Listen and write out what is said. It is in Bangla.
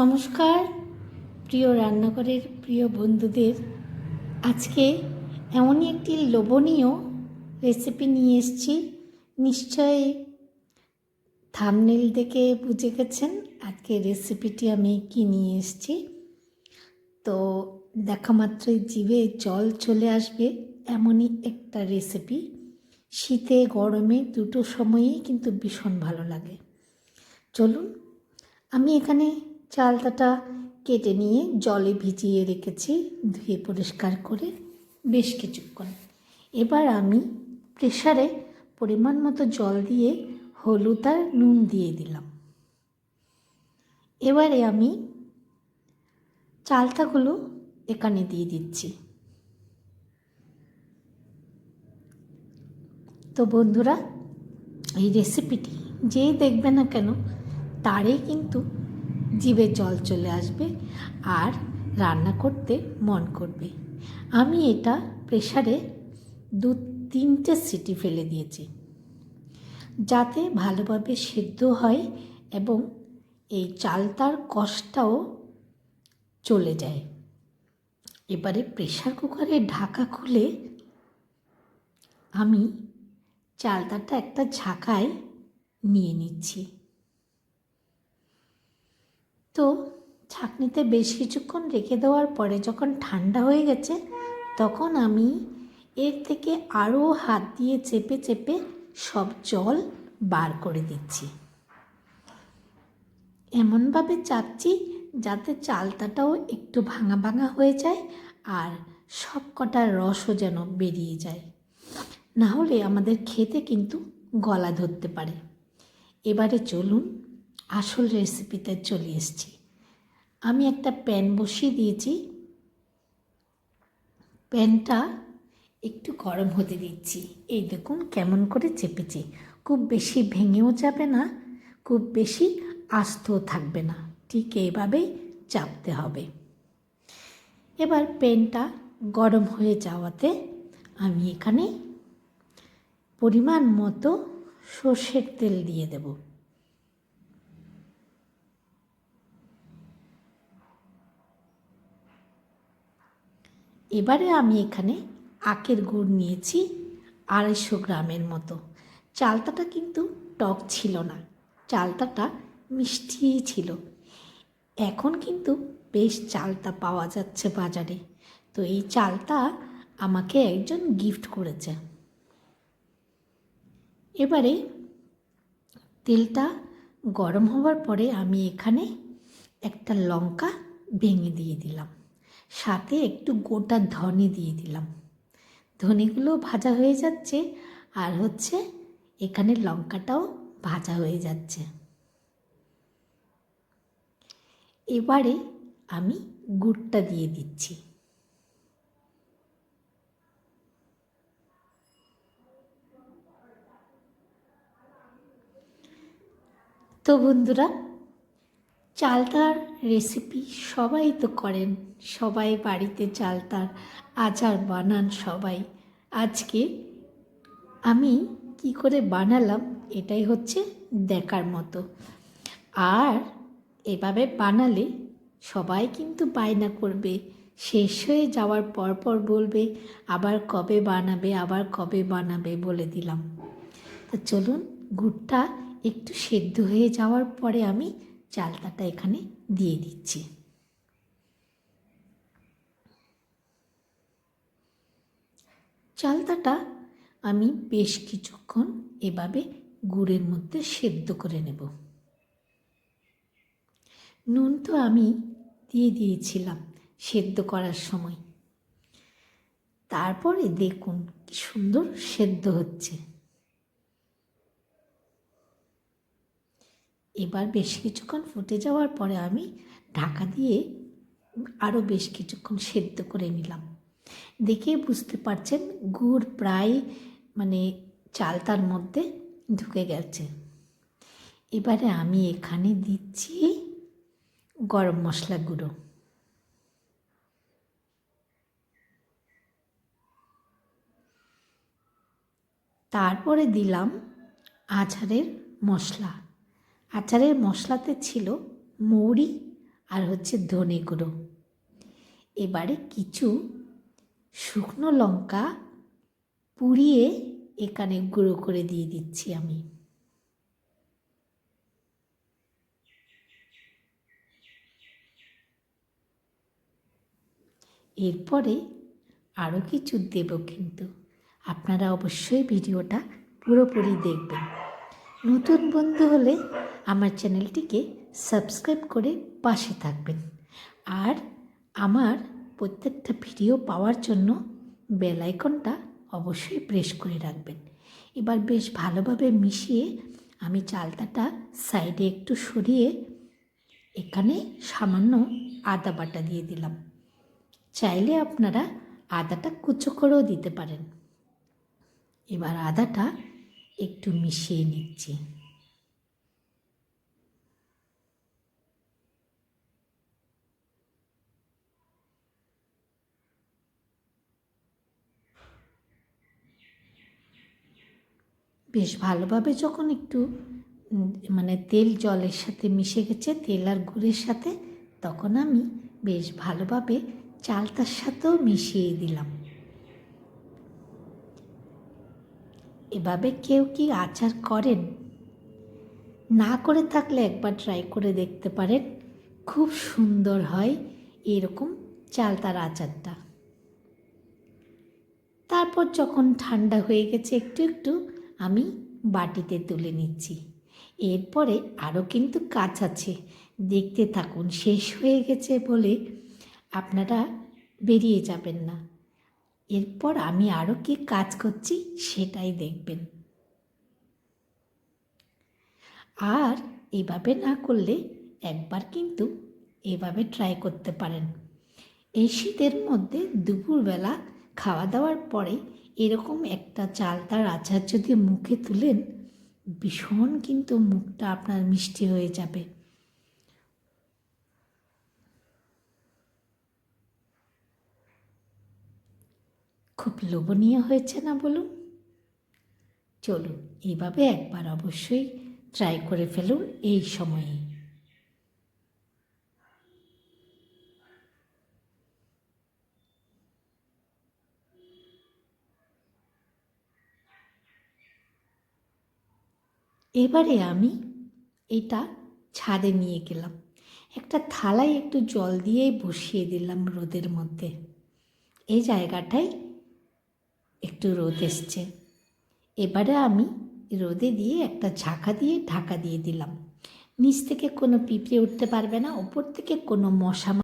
নমস্কার, প্রিয় রান্নাঘরের প্রিয় বন্ধুদের। আজকে এমনই একটি লোভনীয় রেসিপি নিয়ে এসেছি। নিশ্চয়ই থামনেল দেখে বুঝে গেছেন আজকে রেসিপিটি আমি কি নিয়ে এসেছি। তো দেখা মাত্রই জিভে জল চলে আসবে এমনই একটা রেসিপি শীতে, গরমে দুটো সময়েই কিন্তু ভীষণ ভালো লাগে। চলুন, আমি এখানে চালতাটা কেটে নিয়ে জলে ভিজিয়ে রেখেছি, ধুয়ে পরিষ্কার করে বেশ কিছুক্ষণ। এবার আমি প্রেশারে পরিমাণ মতো জল দিয়ে হলুদ আর নুন দিয়ে দিলাম। এবারে আমি চালতাগুলো এখানে দিয়ে দিচ্ছি। তো বন্ধুরা, এই রেসিপিটি যেই দেখবে না কেন, তারই কিন্তু জিভে জল চলে আসবে আর রান্না করতে মন করবে। আমি এটা প্রেশারে দু তিনটে সিটি ফেলে দিয়েছি। যাতে ভালোভাবে সেদ্ধ হয় এবং এই চালতার কষটাও চলে যায়। এবারে প্রেশার কুকারে ঢাকা খুলে আমি চালতাটা একটা ঝাঁকায় নিয়ে নিচ্ছি। তো ছাঁকনিতে বেশ কিছুক্ষণ রেখে দেওয়ার পরে যখন ঠান্ডা হয়ে গেছে, তখন আমি এর থেকে আরও হাত দিয়ে চেপে চেপে সব জল বার করে দিচ্ছি। এমনভাবে চাপছি যাতে চালতাটাও একটু ভাঙা ভাঙা হয়ে যায় আর সব কটার রসও যেন বেরিয়ে যায়। না হলে আমাদের খেতে কিন্তু গলা ধরতে পারে। এবারে চলুন আসল রেসিপিতে চলে এসেছি। আমি একটা প্যান বসিয়ে দিয়েছি। প্যানটা একটু গরম হতে দিচ্ছি। এই দেখুন কেমন করে চেপেছি। খুব বেশি ভেঙেও যাবে না, খুব বেশি আস্তও থাকবে না। ঠিক এইভাবেই চাপতে হবে। এবার প্যানটা গরম হয়ে যাওয়াতে আমি এখানে পরিমাণ মতো সর্ষের তেল দিয়ে দেব। এবারে আমি এখানে আখের গুড় নিয়েছি আড়াইশো গ্রামের মতো। চালতাটা কিন্তু টক ছিল না, চালতাটা মিষ্টিই ছিল। এখন কিন্তু বেশ চালতা পাওয়া যাচ্ছে বাজারে। তো এই চালতা আমাকে একজন গিফট করেছে। এবারে তেলটা গরম হওয়ার পরে আমি এখানে একটা লঙ্কা ভেঙে দিয়ে দিলাম। সাথে একটু গোটা ধনে দিয়ে দিলাম। ধনেগুলো ভাজা হয়ে যাচ্ছে আর হচ্ছে এখানে লঙ্কাটাও ভাজা হয়ে যাচ্ছে। এবারে আমি গুড়টা দিয়ে দিচ্ছি। তো বন্ধুরা চালতার রেসিপি সবাই তো করেন। সবাই বাড়িতে চালতার আচার বানান সবাই। আজকে আমি কি করে বানালাম এটাই হচ্ছে দেখার মতো। আর এভাবে বানালে সবাই কিন্তু বায়না করবে। শেষ হয়ে যাওয়ার পর পর বলবে, আবার কবে বানাবে, আবার কবে বানাবে? বলে দিলাম। তা চলুন, গুড়টা একটু সেদ্ধ হয়ে যাওয়ার পরে আমি চালতাটা এখানে দিয়ে দিচ্ছি। চালতাটা আমি বেশ কিছুক্ষণ এভাবে গুড়ের মধ্যে সেদ্ধ করে নেব। নুন তো আমি দিয়ে দিয়েছিলাম সেদ্ধ করার সময়। তারপরে দেখুন কি সুন্দর সেদ্ধ হচ্ছে। এবার বেশ কিছুক্ষণ ফুটে যাওয়ার পরে আমি ঢাকা দিয়ে আরও বেশ কিছুক্ষণ সেদ্ধ করে নিলাম। দেখে বুঝতে পারছেন গুড় প্রায় মানে চালতার মধ্যে ঢুকে গেছে। এবারে আমি এখানে দিচ্ছি গরম মশলা গুঁড়ো। তারপরে দিলাম আচারের মশলা। আচারের মশলাতে ছিল মৌরি আর হচ্ছে ধনে গুঁড়ো। এবারে কিছু শুকনো লঙ্কা পুড়িয়ে এখানে গুঁড়ো করে দিয়ে দিচ্ছি আমি। এরপরে আরও কিছু দেব কিন্তু। আপনারা অবশ্যই ভিডিওটা পুরোপুরি দেখবেন। নতুন বন্ধু হলে আমার চ্যানেলটিকে সাবস্ক্রাইব করে পাশে থাকবেন। আর আমার প্রত্যেকটা ভিডিও পাওয়ার জন্য বেল আইকনটা অবশ্যই প্রেস করে রাখবেন। এবার বেশ ভালোভাবে মিশিয়ে আমি চালতাটা সাইডে একটু সরিয়ে এখানে সামান্য আদা বাটা দিয়ে দিলাম। চাইলে আপনারা আদাটা কুচো করেও দিতে পারেন। এবার আদাটা একটু মিশিয়ে নিচ্ছি। বেশ ভালোভাবে যখন একটু মানে তেল জলের সাথে মিশে গেছে, তেল আর গুড়ের সাথে, তখন আমি বেশ ভালোভাবে চালতার সাথেও মিশিয়ে দিলাম। এভাবে কেউ কি আচার করেন? না করে থাকলে একবার ট্রাই করে দেখতে পারেন, খুব সুন্দর হয় এরকম চালতার আচারটা। তারপর যখন ঠান্ডা হয়ে গেছে, একটু একটু আমি বাটিতে তুলে নিচ্ছি। এরপরে আরও কিন্তু কাজ আছে। দেখতে থাকুন, শেষ হয়ে গেছে বলে আপনারা বেরিয়ে যাবেন না। এরপর আমি আরও কি কাজ করছি সেটাই দেখবেন। আর এভাবে না করলে একবার কিন্তু এভাবে ট্রাই করতে পারেন। এই শীতের মধ্যে দুপুরবেলা খাওয়া দাওয়ার পরে এরকম একটা চালতার আচার যদি মুখে তুলেন, ভীষণ কিন্তু মুখটা আপনার মিষ্টি হয়ে যাবে। খুব লোভনীয় হয়েছে না বলুন? চলুন এইভাবে একবার অবশ্যই ট্রাই করে ফেলুন, এই সময়ে। এবারে আমি এটা ছাদে নিয়ে গেলাম। একটা থালায় একটু জল দিয়েই বসিয়ে দিলাম রোদের মধ্যে। এই জায়গাটায় একটু রোদ এসছে। এবারে আমি রোদে দিয়ে একটা ঝাঁকা দিয়ে ঢাকা দিয়ে দিলাম। নিচ থেকে কোনো পিঁপড়ে উঠতে পারবে না, ওপর থেকে কোনো মশা